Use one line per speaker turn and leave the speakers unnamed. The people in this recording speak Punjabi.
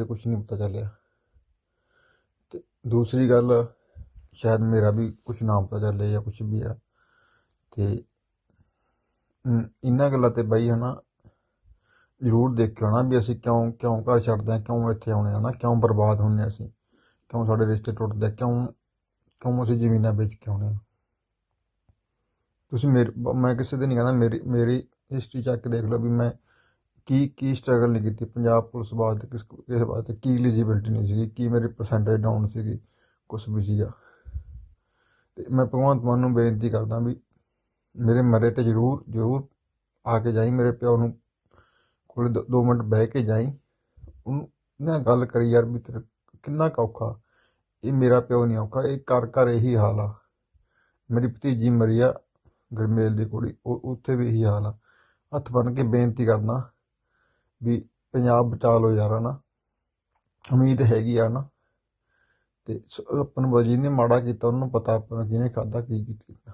ਤੇ ਕੁਝ ਨਹੀਂ ਪਤਾ ਚੱਲਿਆ। ਤੇ ਦੂਸਰੀ ਗੱਲ, ਸ਼ਾਇਦ ਮੇਰਾ ਵੀ ਕੁਝ ਨਾ ਪਤਾ ਚੱਲੇ ਜਾਂ ਕੁਝ ਵੀ ਆ। ਤੇ ਇਹਨਾਂ ਗੱਲਾਂ ਤੇ ਬਾਈ ਹਨਾ, ਜ਼ਰੂਰ ਦੇਖਿਓ ਨਾ ਵੀ ਅਸੀਂ ਕਿਉਂ ਕਿਉਂ ਘਰ ਛੱਡਦੇ ਹਾਂ, ਕਿਉਂ ਇੱਥੇ ਆਉਣੇ ਆ ਨਾ ਕਿਉਂ ਬਰਬਾਦ ਹੁੰਨੇ ਅਸੀਂ, ਕਿਉਂ ਸਾਡੇ ਰਿਸ਼ਤੇ ਟੁੱਟਦੇ ਕਿਉਂ ਕਿਉਂ ਅਸੀਂ ਜ਼ਮੀਨਾਂ ਵੇਚ ਕੇ ਆਉਣੇ ਆ ਤੁਸੀਂ ਮੇਰੇ, ਮੈਂ ਕਿਸੇ ਦੇ ਨਹੀਂ ਕਹਿੰਦਾ, ਮੇਰੀ ਮੇਰੀ ਹਿਸਟਰੀ ਚੱਕ ਕੇ ਦੇਖ ਲਓ ਵੀ ਮੈਂ ਕੀ ਕੀ ਸਟਰਗਲ ਨਹੀਂ ਕੀਤੀ? ਪੰਜਾਬ ਪੁਲਿਸ ਵਾਸਤੇ ਕਿਸ ਕਿਸ ਵਾਸਤੇ ਕੀ ਐਲੀਜੀਬਿਲਟੀ ਨਹੀਂ ਸੀਗੀ? ਕੀ ਮੇਰੀ ਪਰਸੈਂਟੇਜ ਡਾਊਨ ਸੀਗੀ? ਕੁਛ ਵੀ ਸੀਗਾ। ਤੇ ਮੈਂ ਭਗਵੰਤ ਮਾਨ ਨੂੰ ਬੇਨਤੀ ਕਰਦਾ ਵੀ ਮੇਰੇ ਮਰੇ ਤੇ ਜ਼ਰੂਰ ਜ਼ਰੂਰ ਆ ਕੇ ਜਾਈ। ਮੇਰੇ ਪਿਓ ਨੂੰ ਕੋਲ ਦੋ- ਦੋ ਮਿੰਟ ਬਹਿ ਕੇ ਜਾਈ। ਉਹਨੂੰ ਗੱਲ ਕਰੀ ਯਾਰ ਵੀ ਤੇਰਾ ਕਿੰਨਾ ਕੁ ਔਖਾ। ਇਹ ਮੇਰਾ ਪਿਓ ਨਹੀਂ ਔਖਾ। ਇਹ ਘਰ ਘਰ ਇਹੀ ਹਾਲ ਆ। ਮੇਰੀ ਭਤੀਜੀ ਮਰੀ ਆ ਗਰਮੇਲ ਦੀ ਕੁੜੀ। ਉਹ, ਉੱਥੇ ਵੀ ਇਹੀ ਹਾਲ ਆ। ਹੱਥ ਬੰਨ ਕੇ ਬੇਨਤੀ ਕਰਦਾ ਵੀ ਪੰਜਾਬ ਬਚਾ ਲਓ ਯਾਰ, ਹਨਾ। ਉਮੀਦ ਹੈਗੀ ਆ ਨਾ ਤੇ ਆਪਾਂ ਨੂੰ ਜਿਹਨੇ ਮਾੜਾ ਕੀਤਾ, ਉਹਨੂੰ ਪਤਾ ਆਪਾਂ ਨੇ ਜਿਹਨੇ ਖਾਦਾ ਕੀ ਕੀਤਾ।